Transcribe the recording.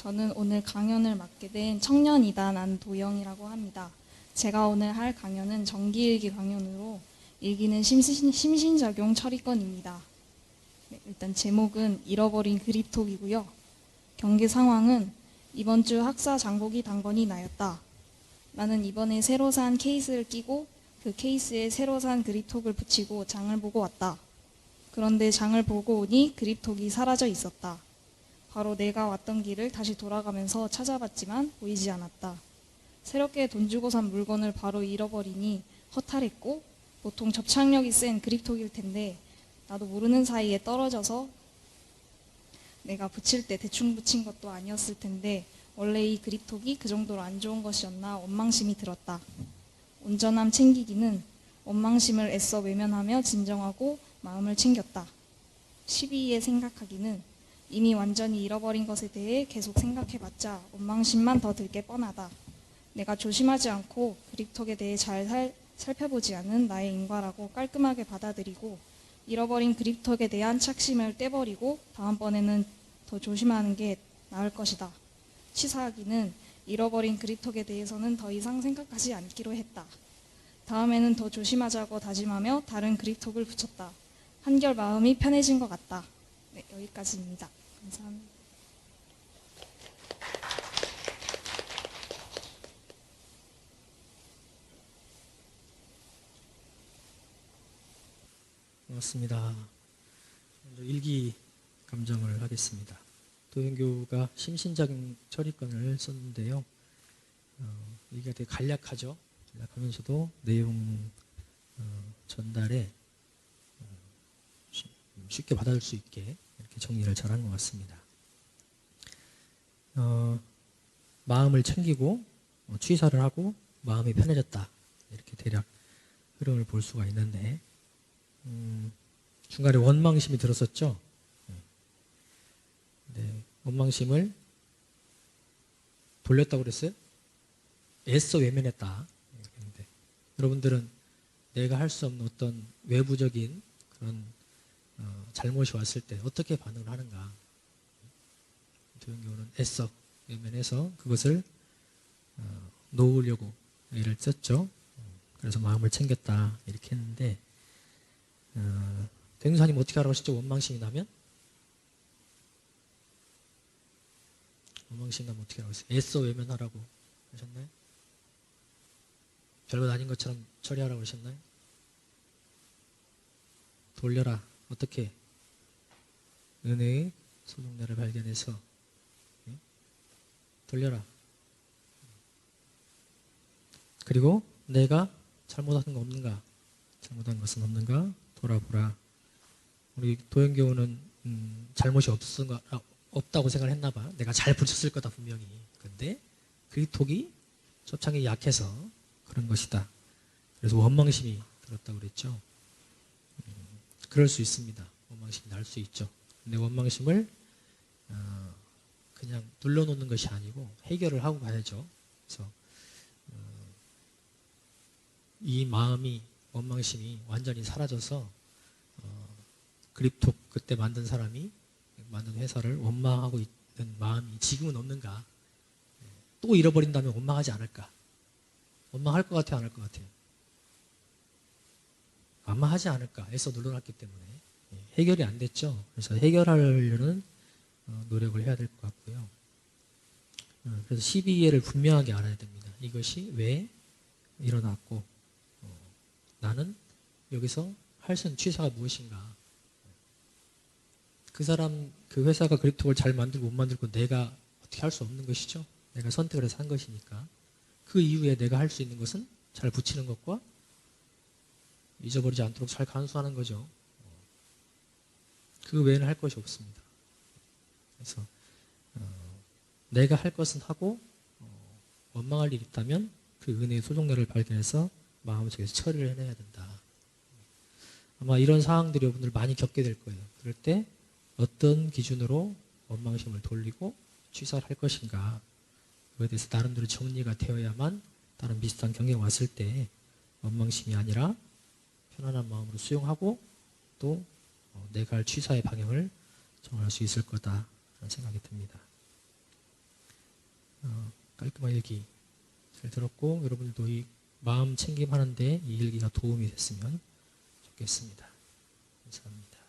저는 오늘 강연을 맡게 된 청년이단 안도영이라고 합니다. 제가 오늘 할 강연은 정기일기 강연으로 일기는 심신, 심신작용 처리건입니다. 네, 일단 제목은 잃어버린 그립톡이고요. 경기 상황은 이번 주 학사 장보기 당번이 나였다. 나는 이번에 새로 산 케이스를 끼고 그 케이스에 새로 산 그립톡을 붙이고 장을 보고 왔다. 그런데 장을 보고 오니 그립톡이 사라져 있었다. 바로 내가 왔던 길을 다시 돌아가면서 찾아봤지만 보이지 않았다. 새롭게 돈 주고 산 물건을 바로 잃어버리니 허탈했고 보통 접착력이 센 그립톡일 텐데 나도 모르는 사이에 떨어져서 내가 붙일 때 대충 붙인 것도 아니었을 텐데 원래 이 그립톡이 그 정도로 안 좋은 것이었나 원망심이 들었다. 온전함 챙기기는 원망심을 애써 외면하며 진정하고 마음을 챙겼다. 12에 생각하기는 이미 완전히 잃어버린 것에 대해 계속 생각해봤자 원망심만 더 들게 뻔하다. 내가 조심하지 않고 그립톡에 대해 잘 살, 살펴보지 않은 나의 인과라고 깔끔하게 받아들이고 잃어버린 그립톡에 대한 착심을 떼버리고 다음번에는 더 조심하는 게 나을 것이다. 치사하기는 잃어버린 그립톡에 대해서는 더 이상 생각하지 않기로 했다. 다음에는 더 조심하자고 다짐하며 다른 그립톡을 붙였다. 한결 마음이 편해진 것 같다. 네, 여기까지입니다. 감사합니다. 고맙습니다. 먼저 일기 감정을 하겠습니다. 도현교가 심신작용 처리권을 썼는데요. 어, 얘기가 되게 간략하죠. 간략하면서도 내용 어, 전달에 쉽게 받아들일 수 있게 이렇게 정리를 잘한 것 같습니다. 어, 마음을 챙기고 어, 취사를 하고 마음이 편해졌다. 이렇게 대략 흐름을 볼 수가 있는데 음, 중간에 원망심이 들었었죠. 네, 원망심을 돌렸다고 그랬어요? 애써 외면했다. 여러분들은 내가 할 수 없는 어떤 외부적인 그런 어, 잘못이 왔을 때 어떻게 반응을 하는가? 저런 경우는 애써 외면해서 그것을 어, 놓으려고 애를 썼죠. 그래서 마음을 챙겼다 이렇게 했는데 어, 대행사님 어떻게 하라고 하셨죠? 원망심이 나면? 원망심 나면 어떻게 하라고 했어요? 애써 외면하라고 하셨나요? 별것 아닌 것처럼 처리하라고 하셨나요? 돌려라. 어떻게? 은혜의 소중내를 발견해서 예? 돌려라. 그리고 내가 잘못한 거 없는가? 잘못한 것은 없는가? 돌아보라. 우리 도현교우는 음, 잘못이 없었가, 아, 없다고 생각을 했나 봐. 내가 잘 붙였을 거다 분명히. 근데 그리톡이 접착이 약해서 그런 것이다. 그래서 원망심이 들었다고 그랬죠. 음, 그럴 수 있습니다. 원망심이 날 수 있죠. 근데 원망심을 어, 그냥 눌러놓는 것이 아니고 해결을 하고 가야죠. 그래서 어, 이 마음이 원망심이 완전히 사라져서 어, 그립톡 그때 만든 사람이 만든 회사를 원망하고 있는 마음이 지금은 없는가? 예, 또 잃어버린다면 원망하지 않을까? 원망할 것 같아요, 안 할 것 같아요? 아마 하지 않을까? 애써 눌러놨기 때문에 예, 해결이 안 됐죠. 그래서 해결하려는 어, 노력을 해야 될 것 같고요. 어, 그래서 12예를 분명하게 알아야 됩니다. 이것이 왜 일어났고 어, 나는 여기서 할 수 있는 취사가 무엇인가? 그 사람 그 회사가 그립톡을 잘 만들고 못 만들고 내가 어떻게 할 수 없는 것이죠. 내가 선택을 해서 한 것이니까 그 이후에 내가 할 수 있는 것은 잘 붙이는 것과 잊어버리지 않도록 잘 간수하는 거죠. 그 외에는 할 것이 없습니다. 그래서 어, 내가 할 것은 하고 어, 원망할 일이 있다면 그 은혜의 소중내를 발견해서 마음속에서 처리를 해내야 된다. 아마 이런 상황들이 여러분들 많이 겪게 될 거예요. 그럴 때 어떤 기준으로 원망심을 돌리고 취사를 할 것인가 그에 대해서 나름대로 정리가 되어야만 다른 비슷한 경계가 왔을 때 원망심이 아니라 편안한 마음으로 수용하고 또 어, 내가 할 취사의 방향을 정할 수 있을 거다라는 생각이 듭니다. 깔끔한 일기 잘 들었고 여러분들도 이 마음 챙김하는데 이 일기가 도움이 됐으면 좋겠습니다. 감사합니다.